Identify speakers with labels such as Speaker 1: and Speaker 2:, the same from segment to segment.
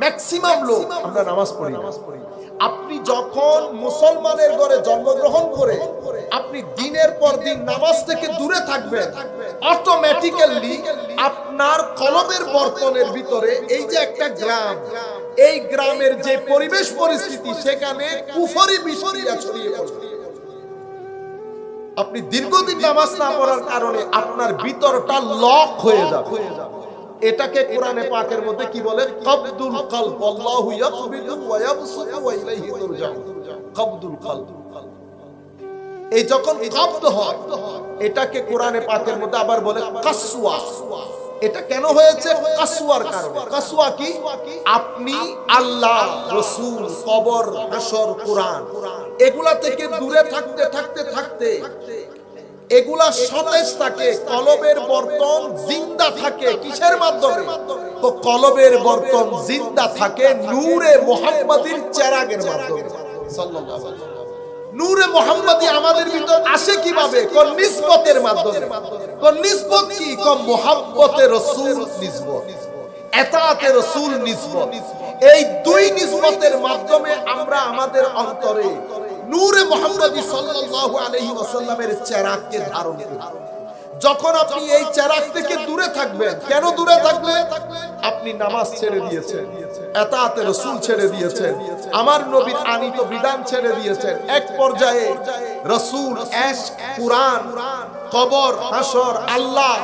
Speaker 1: Maximum লোক আমরা নামাজ পড়ি। আপনি যখন মুসলমানের ঘরে জন্মগ্রহণ করে আপনি দিনের পর দিন নামাজ থেকে দূরে থাকবেন। অটোমেটিক্যালি আপনার কলবের বর্তনের ভিতরে এই যে একটা গ্রাম এই গ্রামের যে পরিবেশ পরিস্থিতি সেখানে কুফরি বিষরিয়া ছড়িয়ে পড়বে আপনি দীর্ঘদিন নামাজ না পড়ার কারণে আপনার ভিতরটা লক হয়ে যাবে। এটাকে কোরআনে পাকের মধ্যে কি বলে? কবদুল কলব আল্লাহু ইয়াকবিদু ওয়া ইয়াবসুতু ওয়া ইলাইহি তুরজাউন। কবদুল কলব এই যখন কবদ হয়, এটাকে কোরআনে পাকের মধ্যে আবার বলে কাসওয়া। এটা কেন হয়েছে? কাসওয়ার কারণে। কাসওয়া কি? আপনি আল্লাহ, রাসূল, কবর, হাশর, কোরআন, এগুলা থেকে দূরে থাকতে থাকতে থাকতে এগুলা সতেজ থাকে, কলবের বর্তন জিন্দা থাকে। কিসের মাধ্যমে? তো কলবের বর্তন জিন্দা থাকে নূরে মোহাম্মদীর চেরাগের মাধ্যমে। নূরে মোহাম্মদী আমাদের ভিতর আসে কীভাবে? কোন নিসবতের মাধ্যমে? কোন নিসবত কি? কোন মোহাম্মতে রাসূল নিসবত এতাতে রাসূল নিসবত এই দুই নিসবতের মাধ্যমে আমরা আমাদের অন্তরে নূরে মোহাম্মদী সাল্লাল্লাহু আলাইহি ওয়াসাল্লামের চেরাগকে ধারণ করি। যখন আপনি এই চেরাগ থেকে দূরে থাকবেন, কেন দূরে থাকবেন? আপনি নামাজ ছেড়ে দিয়েছেন, এতাতে রসুল ছেড়ে দিয়েছেন, আমার নবীর আনিত বিধান ছেড়ে দিয়েছেন। এক পর্যায়ে রসুল এশ কুরআন, কবর হাসর আল্লাহ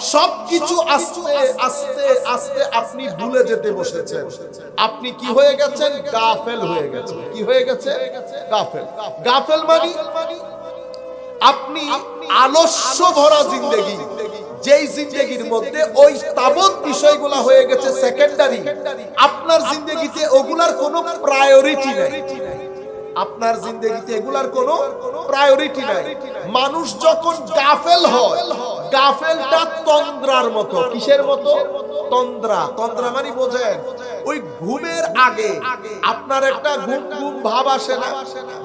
Speaker 1: সবকিছু আস্তে আস্তে আস্তে আপনি ভুলে যেতে বসেছেন। আপনি কি হয়ে গেছেন? গাফেল হয়ে গেছেন। কি হয়ে গেছে? গাফেল। গাফেল মানে? আপনি আলস্য ভরা জিন্দেগি। যেই জিন্দেগির মধ্যে ওই তাবৎ বিষয়গুলা হয়ে গেছে সেকেন্ডারি আপনার জিন্দেগিতে ওগুলার কোনো প্রায়োরিটি নাই। আপনার জিন্দেগিতে এগুলার কোনো প্রায়োরিটি নাই। মানুষ যখন গাফেল হয় গাফেলটা তন্দ্রার মতো কিসের মতো? তন্দ্রা। তন্দ্রা মানে বোঝেন। ওই ঘুমের আগে আপনার একটা ঘুম ঘুম ভাব আসে না।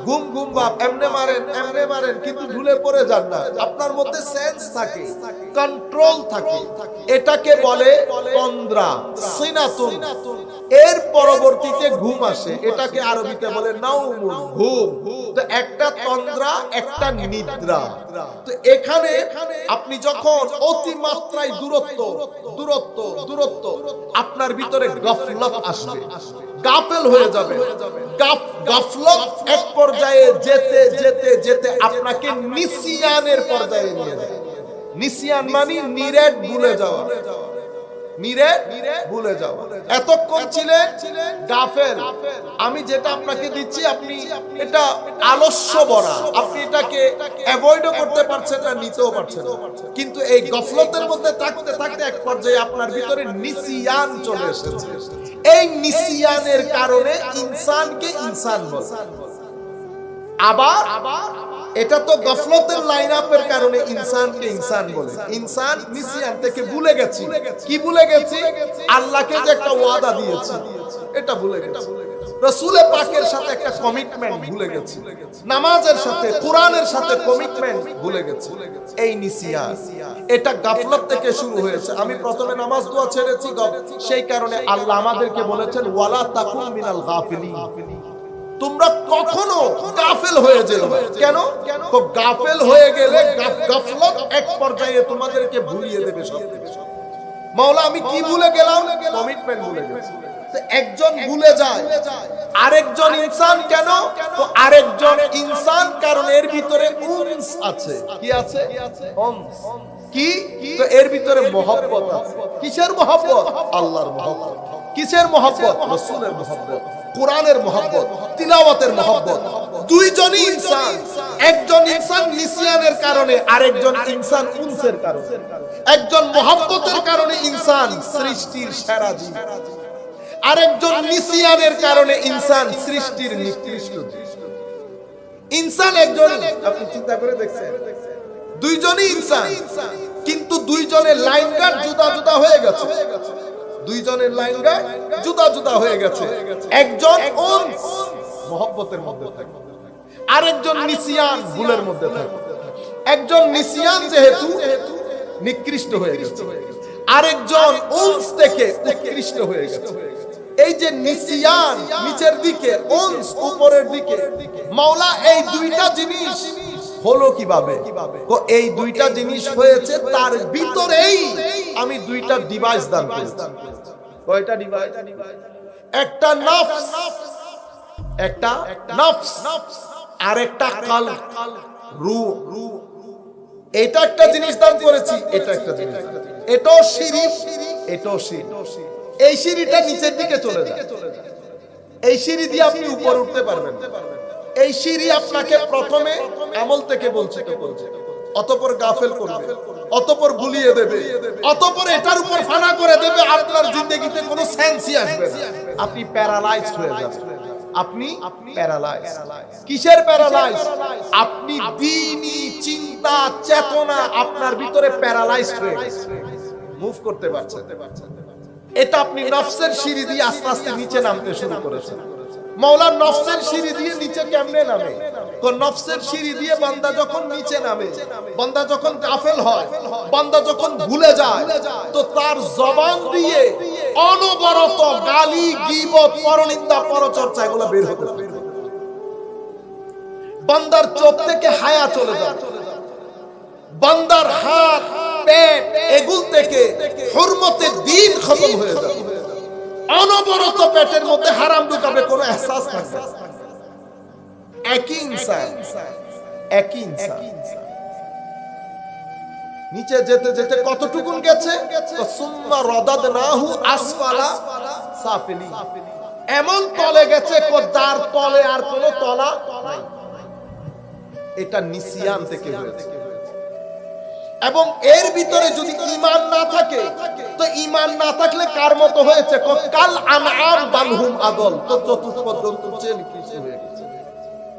Speaker 1: ঘুম ঘুম ভাব এমনে মারেন এমনে মারেন, কিন্তু ভুলে পড়ে যান না। আপনার মধ্যে সেন্স থাকে কন্ট্রোল থাকে। এটাকে বলে তন্দ্রা, সিনাতুন। এর পরবর্তীতে ঘুম আসে, এটাকে আরবিতে বলে নাউমুন ঘুম। তো একটা তন্দ্রা, একটা নিদ্রা। তো এখানে আপনি যখন অতিমাত্রায় দূরত্ব দূরত্ব দূরত্ব, আপনার ভিতরে গফলত আসবে। গাফেল হয়ে যাবে। গাফ- গাফলত এক পর্যায়ে যেতে যেতে যেতে আপনাকে নিসিয়ানের পর্যায়ে নিয়ে যাবে। নিসিয়ান মানে নিরেট ভুলে যাওয়া। আমি যেটা আপনাকে দিচ্ছি, আপনি এটা আলস্য আপনি এটাকে অ্যাভয়েডও করতে পারছেন না, নিতেও পারছেন কিন্তু এই গফলতের মধ্যে থাকতে থাকতে এক পর্যায়ে আপনার ভিতরে নিসিয়ান চলে এসেছে। এই নিসিয়ানের কারণে ইনসানকে ইনসান বলে। আবার এটা তো গফলতের লাইন আপের কারণে ইনসানকে ইনসান বলে। ইনসান নিসিয়ান থেকে ভুলে গেছি। কি ভুলে গেছি? আল্লাহকে যে একটা ওয়াদা দিয়েছি। এটা ভুলে গেছি। পাকের সাথে একটা কমিটমেন্ট ভুলে গেছি। নামাজের সাথে, কোরআনের সাথে কমিটমেন্ট ভুলে গেছি। এই নিসিয়ান এটা গাফলত থেকে শুরু হয়েছে। আমি প্রথমে নামাজ দোয়া ছেড়েছি সেই কারণে আল্লাহ আমাদেরকে বলেছেন, ওয়ালা তাকুন মিনাল গাফিলিন। তোমরা কখনো গাফেল হয়ে যেও কেন? তো গাফেল হয়ে গেলে গাফলত এক পর্যায়ে তোমাদেরকে ভুলিয়ে দেবে সব। মাওলা আমি কি ভুলে গেলাম? কমিটমেন্ট ভুলে গেছি একজন ভুলে যায়। আরেকজন ইনসান কেন? তো আরেকজন ইনসান কারণ এর ভিতরে উনস আছে। কি আছে? উনস। কি? তো এর ভিতরে মহব্বত আছে। কিসের মহব্বত? আল্লাহর মহব্বত। কিসের মহব্বত? রসুলের মহব্বত। কোরআনের মহব্বত, তিলাওয়াতের মহব্বত। দুইজনই ইনসান। একজন ইনসান নিসিয়ানের কারণে, আরেকজন ইনসান উনসের কারণে। একজন মহব্বতের কারণে ইনসান সৃষ্টির সেরা জীব। আরেকজন নিসিয়ানের কারণে ইনসান সৃষ্টির নিকৃষ্ট ইনসান একজন, আপনি চিন্তা করে দেখছেন? দুইজনই ইনসান, কিন্তু দুইজনের লাইন গার্ড জুদা জুদা হয়ে গেছে। দুইজনের লাইন গার্ড জুদা জুদা হয়ে গেছে। একজন মহব্বতের মধ্যে থাকে। আরেকজন নিসিয়ান ভুলের মধ্যে থাকে। একজন নিসিয়ান যেহেতু নিকৃষ্ট হয়ে গেছে। আরেকজন উনস থেকে উৎকৃষ্ট হয়ে গেছে। এই যে নিসিয়ান নিচের দিকে অংশ উপরের দিকে, মাওলা, এই দুইটা জিনিস হলো কীভাবে? এই দুইটা জিনিস হয়েছে, তার ভিতরেই আমি দুইটা ডিভাইস দান করেছি। কয়টা ডিভাইস একটা নফস একটা নফস আর একটা কাল রু রু এটা একটা জিনিস দান করেছি, এটা একটা জিনিস। এটাও সিঁড়ি এটাও সিঁড়ি। এই সিঁড়িটা নিচের দিকে চলে যায়। এই সিঁড়ি দিয়ে আপনি উপরে উঠতে পারবেন। এই সিঁড়ি আপনাকে প্রথমে আমল থেকে করবে। অতপর গাফেল করবে। অতপর গুলিয়ে দেবে। অতপর এটার উপর ফানা করে দেবে, আপনার জিন্দগিতে কোনো সেন্সই আসবে আপনি প্যারালাইজড হয়ে যাবেন। আপনি প্যারালাইজ কিসের প্যারালাইজ আপনি দিনই চিন্তা, চেতনা আপনার ভিতরে প্যারালাইজড হয়ে মুভ করতে পারছেন এটা আপনি নফসের সিঁড়ি দিয়ে আস্তে আস্তে নিচে নামতে শুরু করেছেন। মৌলা নফসের সিঁড়ি দিয়ে নিচে কেমনে নামে? নফসের সিঁড়ি দিয়ে বান্দা যখন নিচে নামে, বান্দা যখন গাফেল হয়, বান্দা যখন ভুলে যায়, তো তার জবান দিয়ে অনবরত গালি, গিবত, পরনিন্দা, পরচর্চা এগুলো বের হতে। বান্দার চোখ থেকে হায়া চলে যায়। বান্দার হাত, পেট, এগুল থেকে হুরমতে দিন খতম হয়ে যাবে অনবরত পেটের মধ্যে হারাম ঢুকাবে, কোনো এহসাস থাকবে একই ইনসান একই ইনসান। নিচে যেতে যেতে কতটুকুন গেছে? সুম্মা রদাদনাহু আসফালা সাফিলি এমন তলে গেছে যার তলে আর কোনো তলা এটা নিসিয়ান থেকে হয়েছে। এবং এর ভিতরে যদি ইমান না থাকে, তো ইমান না থাকলে কার মতো হয়েছে? কাল আনআম বালহুম আদল। তো জন্তু চেয়ে নিকৃষ্ট হয়ে গেছে?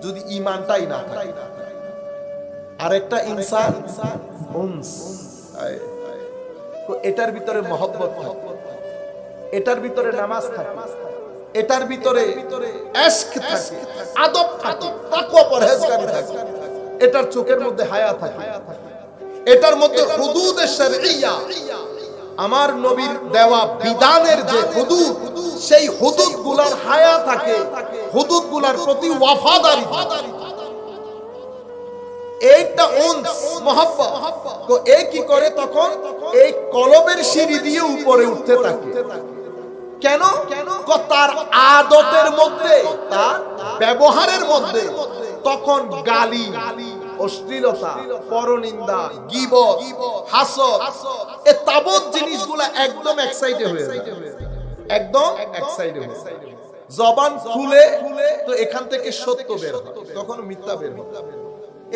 Speaker 1: যদি ইমানটাই না থাকে। আরেকটা ইনসান এটার ভিতরে মহব্বত থাকে। এটার ভিতরে নামাজ থাকে। এটার ভিতরে এশক থাকে। আদব থাকে। তাকওয়া, পরহেজগারি থাকে। এটার চোখের মধ্যে হায়া থাকে। এটার মধ্যে হুদুদ শরঈয়া আমার নবীর দেওয়া বিধানের যে হুদুদ, সেই হুদুদগুলার হায়া থাকে হুদুদগুলার প্রতি ওয়াফাদারি এইটা তো এ কি করে তখন? এই কলবের সিঁড়ি দিয়ে উপরে উঠতে থাকে। কেন? তার আদতের মধ্যে, তার ব্যবহারের মধ্যে তখন গালি অশ্লীলতা, পরনিন্দা, গিবত, হাসদ, এ তাবৎ জিনিসগুলা একদম এক্সাইটেড হয়ে যায়। একদম এক্সাইটেড হয়ে যায়। জবান খুলে তো এখান থেকে সত্য বের হয়, তখন মিথ্যা বের হয়।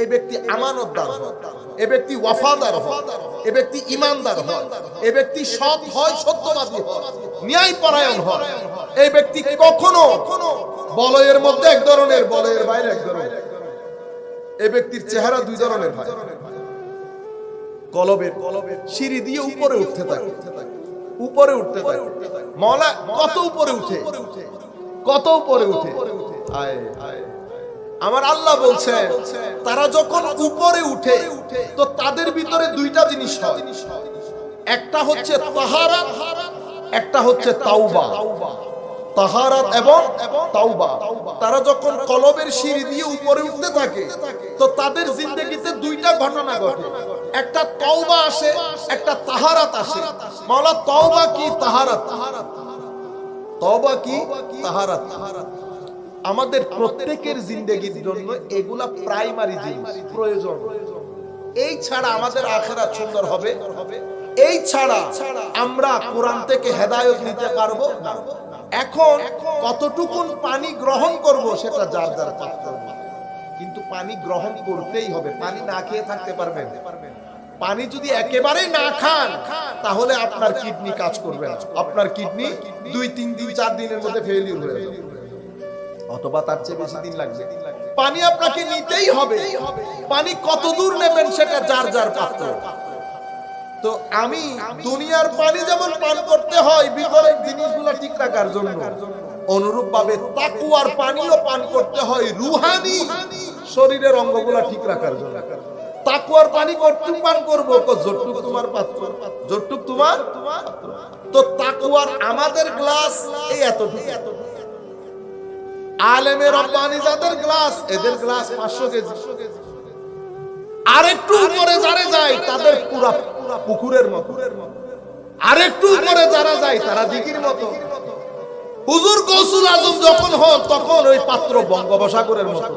Speaker 1: এই ব্যক্তি আমানতদার হয়, এ ব্যক্তি ওয়াফাদার হয়, এ ব্যক্তি ইমানদার হয়, এ ব্যক্তি সৎ হয়, সত্যবাদী হয় ন্যায় পরায়ণ হয়। এই ব্যক্তি কখনো বলয়ের মধ্যে এক ধরনের, বলয়ের বাইরে এক ধরনের এই ব্যক্তির চেহারা দুই ধরনের হয়। কলবের কলবের সিঁড়ি দিয়ে উপরে উঠতে থাকে। উপরে উঠতে থাকে। মলা কত উপরে উঠে? কত উপরে উঠে? আমার আল্লাহ বলছেন, তারা যখন উপরে উঠে, তো তাদের ভিতরে দুইটা জিনিস হয়। একটা হচ্ছে তাহারা একটা হচ্ছে তাওবা। তাহারাত এবং তাওবা। তারা যখন কলবের সিঁড়ি দিয়ে উপরে উঠতে থাকে, তো তাদের দুইটা ঘটনা ঘটে। একটা আসে, একটা তাহারাত আসে। মাওলা, তওবা কি তাহারাত? তওবা কি তাহারাত? আমাদের প্রত্যেকের জিন্দগির জন্য এগুলা প্রাইমারি জিনিস, প্রয়োজন। এই ছাড়া আমাদের আখেরাত সুন্দর হবে। এই ছাড়া আমরা কোরআন থেকে হেদায়ত নিতে পারব না। এখন কতটুকুন পানি গ্রহণ করব সেটা যার যার পাত্র। কিন্তু পানি গ্রহণ করতেই হবে পানি না খেয়ে থাকতে পারবেন। পানি যদি একেবারেই না খান তাহলে আপনার কিডনি কাজ করবে না। আপনার কিডনি দুই তিন দিন চার দিনের মধ্যে ফেলিউর হয়ে যাবে। অথবা তার চেয়ে বেশি দিন লাগবে। পানি আপনাকে নিতেই হবে। পানি কত দূর নেবেন সেটা যার যার পাত্র। তো আমি দুনিয়ার পানি যেমন পান করতে হয় ভিতরের জিনিসগুলো ঠিক রাখার জন্য। অনুরূপ ভাবে তাকুয়ার পানিও পান করতে হয়, রুহানি শরীরের অঙ্গগুলা ঠিক রাখার জন্য। তাকুয়ার পানি কতটুক পান করব? জটটুক তোমার পাত্র। জটটুক তোমার তো তাকুয়ার আমাদের গ্লাস এই এতটুকু। আলেমের রব্বানি যাদের গ্লাস, এদের গ্লাস পাঁচশো কেজি। আরেকটু উপরে যারা যায়, তাদের পুরা পুকুরের মতো। আরেকটু উপরে যারা যায়, তারা দিঘির মতো। হুজুর কৌসুল আজম যখন হন, তখন ওই পাত্র বঙ্গোপসাগরের মতো।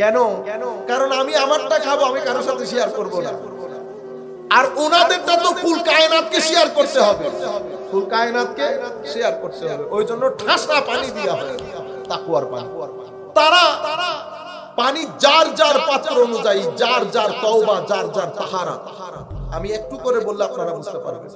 Speaker 1: কেন? কারণ আমি আমারটা খাব, আমি কারোর সাথে শেয়ার করব না। আর ওনাদেরটা তো ফুল কায়নাতকে শেয়ার করতে হবে। ফুল কায়নাতকে শেয়ার করতে হবে। ওই জন্য ঠাসা পানি দেওয়া হয় তাকুয়ার পানি। তারা পানি যার যার পাত্র অনুযায়ী, যার যার তওবা, যার যার তাহারা আমি একটু করে বললে আপনারা বুঝতে পারবেন।